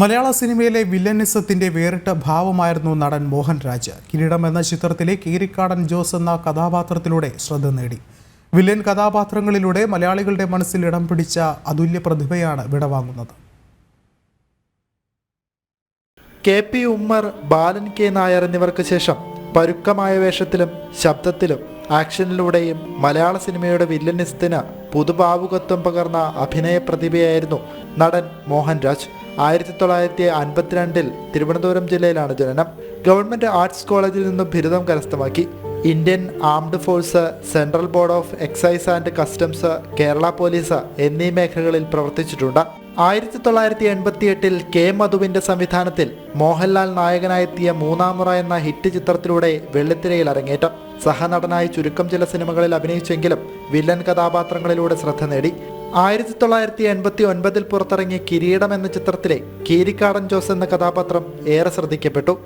മലയാള സിനിമയിലെ വില്ലനിസത്തിന്റെ വേറിട്ട ഭാവമായിരുന്നു നടൻ മോഹൻരാജ് കിരീടം എന്ന ചിത്രത്തിലെ കീരിക്കാടൻ ജോസ് എന്ന കഥാപാത്രത്തിലൂടെ ശ്രദ്ധ നേടി. വില്ലൻ കഥാപാത്രങ്ങളിലൂടെ മലയാളികളുടെ മനസ്സിൽ ഇടം പിടിച്ച അതുല്യ പ്രതിഭയാണ് വിടവാങ്ങുന്നത്. K P Ummer Balan K Nair എന്നിവർക്ക് ശേഷം പരുക്കമായ വേഷത്തിലും ശബ്ദത്തിലും ആക്ഷനിലൂടെയും മലയാള സിനിമയുടെ വില്ലനിസ്തിന് പുതുഭാവുകത്വം പകർന്ന അഭിനയ പ്രതിഭയായിരുന്നു നടൻ മോഹൻരാജ് ആയിരത്തി തൊള്ളായിരത്തി അൻപത്തിരണ്ടിൽ തിരുവനന്തപുരം ജില്ലയിലാണ് ജനനം. ഗവൺമെന്റ് ആർട്സ് കോളേജിൽ നിന്നും ബിരുദം കരസ്ഥമാക്കി. Indian armed force central board of excise and customs Kerala police എന്നീ മേഖലകളിൽ പ്രവർത്തിച്ചിട്ടുണ്ട്. ആയിരത്തി തൊള്ളായിരത്തി എൺപത്തി എട്ടിൽ കെ മധുവിന്റെ സംവിധാനത്തിൽ മോഹൻലാൽ നായകനായെത്തിയ മൂന്നാമുറ എന്ന ഹിറ്റ് ചിത്രത്തിലൂടെ വെള്ളിത്തിരയിൽ അരങ്ങേറ്റം. സഹനടനായി ചുരുക്കം ചില സിനിമകളിൽ അഭിനയിച്ചെങ്കിലും വില്ലൻ കഥാപാത്രങ്ങളിലൂടെ ശ്രദ്ധ നേടി. ആയിരത്തി തൊള്ളായിരത്തി എൺപത്തി ഒൻപതിൽ പുറത്തിറങ്ങിയ കിരീടം എന്ന ചിത്രത്തിലെ കീരിക്കാടൻ ജോസ് എന്ന കഥാപാത്രം ഏറെ ശ്രദ്ധിക്കപ്പെട്ടു.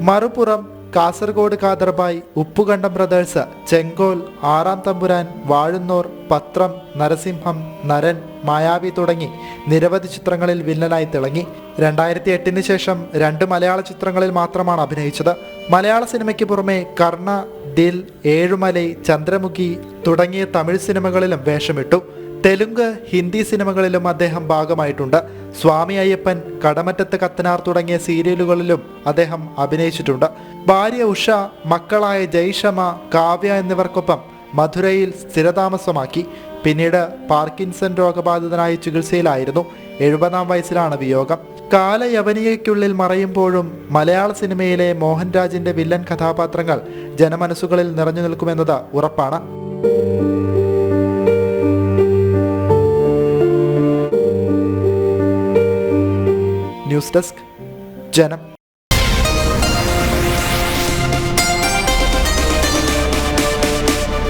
മറുപുറം കാസർഗോഡ് കാദർബായ് ഉപ്പുകണ്ടം ബ്രദേഴ്സ് ചെങ്കോൽ ആറാം തമ്പുരാൻ വാഴുന്നോർ പത്രം നരസിംഹം നരൻ മായാവി തുടങ്ങി നിരവധി ചിത്രങ്ങളിൽ വില്ലനായി തിളങ്ങി. രണ്ടായിരത്തി എട്ടിന് ശേഷം രണ്ട് മലയാള ചിത്രങ്ങളിൽ മാത്രമാണ് അഭിനയിച്ചത്. മലയാള സിനിമയ്ക്ക് പുറമെ കർണ ദിൽ ഏഴുമലൈ ചന്ദ്രമുഖി തുടങ്ങിയ തമിഴ് സിനിമകളിലും വേഷമിട്ടു. തെലുങ്ക് ഹിന്ദി സിനിമകളിലും അദ്ദേഹം ഭാഗമായിട്ടുണ്ട്. സ്വാമി അയ്യപ്പൻ കടമറ്റത്ത് കത്തനാർ തുടങ്ങിയ സീരിയലുകളിലും അദ്ദേഹം അഭിനയിച്ചിട്ടുണ്ട്. ഭാര്യ ഉഷ മക്കളായ ജയ്ഷമ കാവ്യ എന്നിവർക്കൊപ്പം മധുരയിൽ സ്ഥിരതാമസമാക്കി. പിന്നീട് പാർക്കിൻസൺ രോഗബാധിതനായി ചികിത്സയിലായിരുന്നു. എഴുപതാം വയസ്സിലാണ് വിയോഗം. കാലയവനികയ്ക്കുള്ളിൽ മറയുമ്പോഴും മലയാള സിനിമയിലെ മോഹൻരാജിന്റെ വില്ലൻ കഥാപാത്രങ്ങൾ ജനമനസ്സുകളിൽ നിറഞ്ഞു നിൽക്കുമെന്നത് ഉറപ്പാണ്. ന്യൂസ് ഡെസ്ക് ജനം